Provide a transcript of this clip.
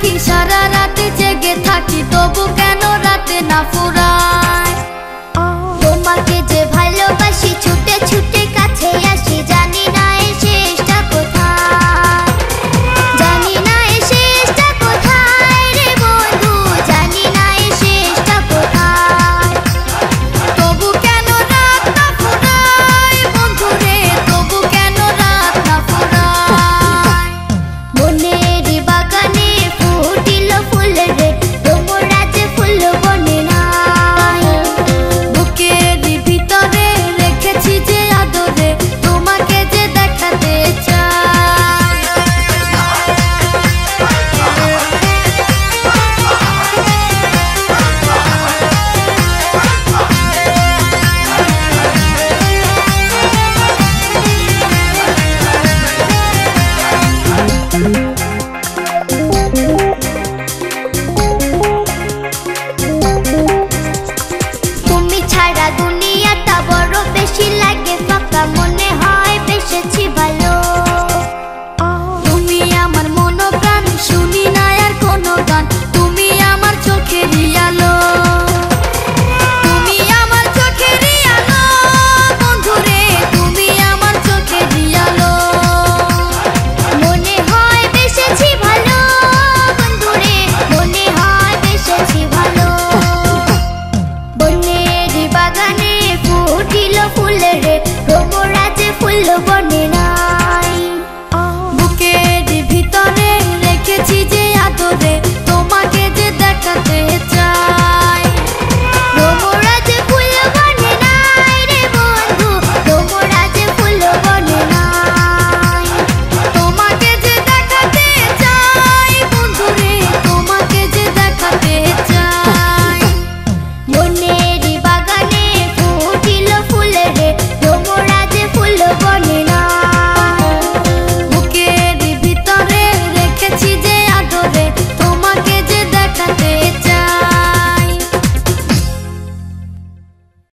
থাকি সারা রাতে জেগে থাকি তবু কেন রাতে না ফুরা